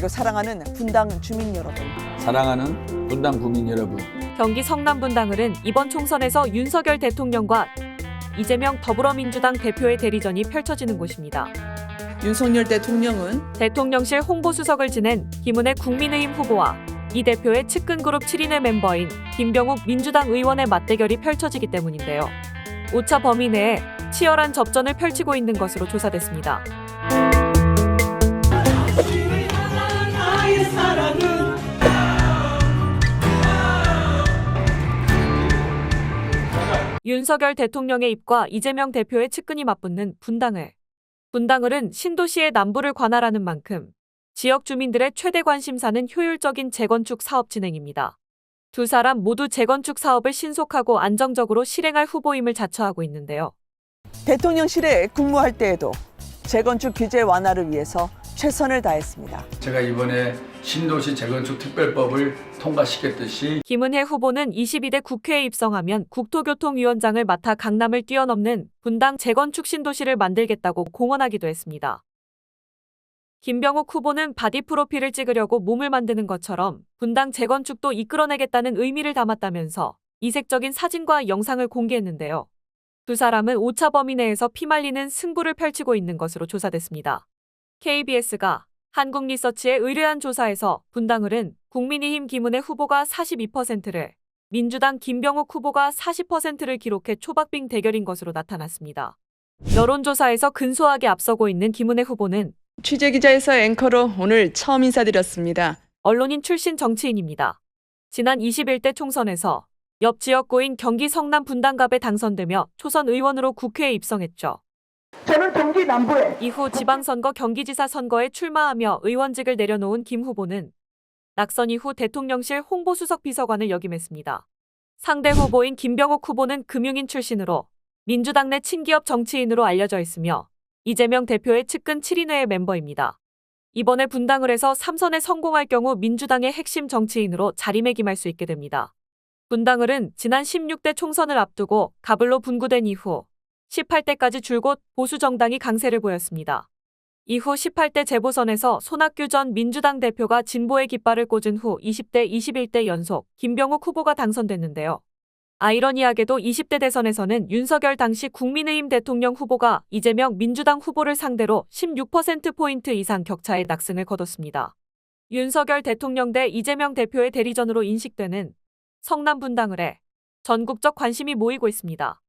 사랑하는 분당 주민 여러분. 사랑하는 분당 구민 여러분, 경기 성남 분당을은 이번 총선에서 윤석열 대통령과 이재명 더불어민주당 대표의 대리전이 펼쳐지는 곳입니다. 윤석열 대통령은 대통령실 홍보수석을 지낸 김은혜 국민의힘 후보와 이 대표의 측근 그룹 7인의 멤버인 김병욱 민주당 의원의 맞대결이 펼쳐지기 때문인데요. 5차 범위 내에 치열한 접전을 펼치고 있는 것으로 조사됐습니다. 윤석열 대통령의 입과 이재명 대표의 측근이 맞붙는 분당을. 분당을은 신도시의 남부를 관할하는 만큼 지역 주민들의 최대 관심사는 효율적인 재건축 사업 진행입니다. 두 사람 모두 재건축 사업을 신속하고 안정적으로 실행할 후보임을 자처하고 있는데요. 대통령실에 근무할 때에도 재건축 규제 완화를 위해서 최선을 다했습니다. 제가 이번에 신도시 재건축 특별법을 통과시켰듯이 김은혜 후보는 22대 국회에 입성하면 국토교통위원장을 맡아 강남을 뛰어넘는 분당 재건축 신도시를 만들겠다고 공언하기도 했습니다. 김병욱 후보는 바디 프로필을 찍으려고 몸을 만드는 것처럼 분당 재건축도 이끌어내겠다는 의미를 담았다면서 이색적인 사진과 영상을 공개했는데요. 두 사람은 5차 범위 내에서 피말리는 승부를 펼치고 있는 것으로 조사됐습니다. KBS가 한국리서치에 의뢰한 조사에서 분당을은 국민의힘 김은혜 후보가 42%를, 민주당 김병욱 후보가 40%를 기록해 초박빙 대결인 것으로 나타났습니다. 여론조사에서 근소하게 앞서고 있는 김은혜 후보는 취재기자에서 앵커로 오늘 처음 인사드렸습니다. 언론인 출신 정치인입니다. 지난 21대 총선에서 옆 지역구인 경기 성남 분당갑에 당선되며 초선 의원으로 국회에 입성했죠. 저는 경기 남부에 이후 지방선거 경기지사 선거에 출마하며 의원직을 내려놓은 김 후보는 낙선 이후 대통령실 홍보수석 비서관을 역임했습니다. 상대 후보인 김병욱 후보는 금융인 출신으로 민주당 내 친기업 정치인으로 알려져 있으며 이재명 대표의 측근 7인회의 멤버입니다. 이번에 분당을 해서 3선에 성공할 경우 민주당의 핵심 정치인으로 자리매김할 수 있게 됩니다. 분당을은 지난 16대 총선을 앞두고 가불로 분구된 이후 18대까지 줄곧 보수 정당이 강세를 보였습니다. 이후 18대 재보선에서 손학규 전 민주당 대표가 진보의 깃발을 꽂은 후 20대, 21대 연속 김병욱 후보가 당선됐는데요. 아이러니하게도 20대 대선에서는 윤석열 당시 국민의힘 대통령 후보가 이재명 민주당 후보를 상대로 16%포인트 이상 격차의 낙승을 거뒀습니다. 윤석열 대통령 대 이재명 대표의 대리전으로 인식되는 성남 분당을에 전국적 관심이 모이고 있습니다.